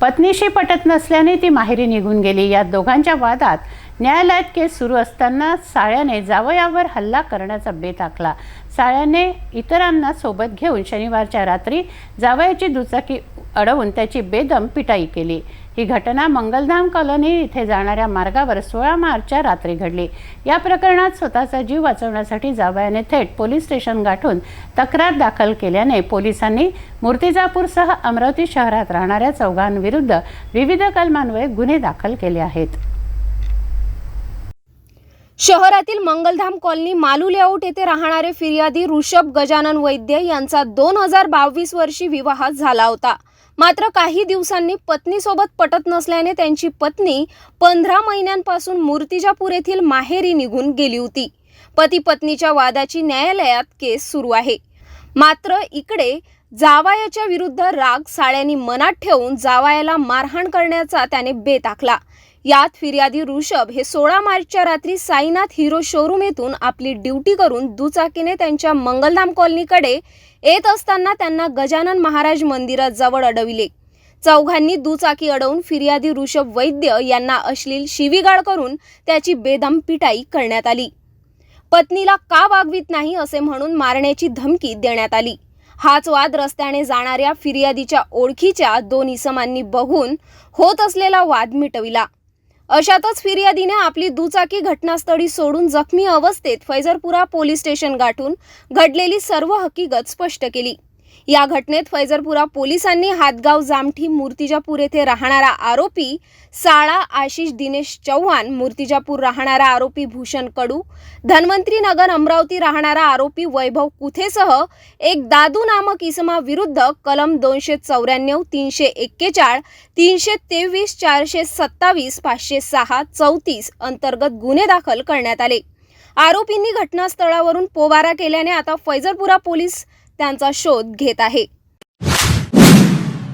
पत्नीशी पटत नसल्याने ती माहेरी निघून गेली. या दोघांच्या वादात न्यायालयात केस सुरू असताना साळ्याने जावयावर हल्ला करण्याचा बेत आखला साळ्याने इतरांना सोबत घेऊन शनिवारच्या रात्री जावयाची दुचाकी अडवून त्याची बेदम पिटाई केली. ही घटना मंगलधाम कॉलनी इथे जाणाऱ्या मार्गावर सोळा मार्चच्या रात्री घडली. या प्रकरणात स्वतःचा जीव वाचवण्यासाठी जावयाने थेट पोलीस स्टेशन गाठून तक्रार दाखल केल्याने पोलिसांनी मूर्तिजापूरसह अमरावती शहरात राहणाऱ्या चौघांविरुद्ध विविध कलमान्वये गुन्हे दाखल केले आहेत. शहरातील मंगलधाम कॉलनी मालू लेआउट येथे राहणारे फिर्यादी ऋषभ गजानन वैद्य यांचा दोन हजार बावीस वर्षी विवाह झाला होता. मात्र काही दिवसांनी पत्नीसोबत पटत नसल्याने त्यांची पत्नी पंधरा महिन्यांपासून मूर्तिजापूर येथील माहेरी निघून गेली होती. पती पत्नीच्या वादाची न्यायालयात केस सुरू आहे. मात्र इकडे जावायाच्या विरुद्ध राग साळ्यांनी मनात ठेवून जावायाला मारहाण करण्याचा त्याने बेत आखला यात फिर्यादी ऋषभ हे सोळा मार्चच्या रात्री साईनाथ हिरो शोरूम येथून आपली ड्युटी करून दुचाकीने त्यांच्या मंगलधाम कॉलनीकडे येत असताना त्यांना गजानन महाराज मंदिराजवळ अडविले. चौघांनी दुचाकी अडवून फिर्यादी ऋषभ वैद्य यांना अश्लील शिवीगाळ करून त्याची बेदम पिटाई करण्यात आली. पत्नीला का वागवीत नाही असे म्हणून मारण्याची धमकी देण्यात आली. हाच वाद रस्त्याने जाणाऱ्या फिर्यादीच्या ओळखीच्या दोन इसमांनी बघून होत असलेला वाद मिटविला. अशातच फिर्यादीने आपली दुचाकी घटनास्थळी सोडून जखमी अवस्थेत फैजरपुरा पोलीस स्टेशन गाठून घडलेली सर्व हकीकत स्पष्ट केली. या घटनेत फैजरपुरा पोलिसांनी हातगाव जामठी मूर्तिजापूर येथे राहणारा आरोपी साळा आशिष दिनेश चव्हाण मूर्तिजापूर राहणारा आरोपी भूषण कडू धन्वंतरी नगर अमरावती राहणारा आरोपी वैभव कुथेसह एक दादू नामक इसमा विरुद्ध कलम दोनशे चौऱ्याण्णव तीनशे एक्केचाळ तीनशे तेवीस चारशे सत्तावीस पाचशे सहा चौतीस अंतर्गत गुन्हे दाखल करण्यात आले. आरोपींनी घटनास्थळावरून पोबारा केल्याने आता फैजरपुरा पोलीस त्यांचा शोध घेत आहे.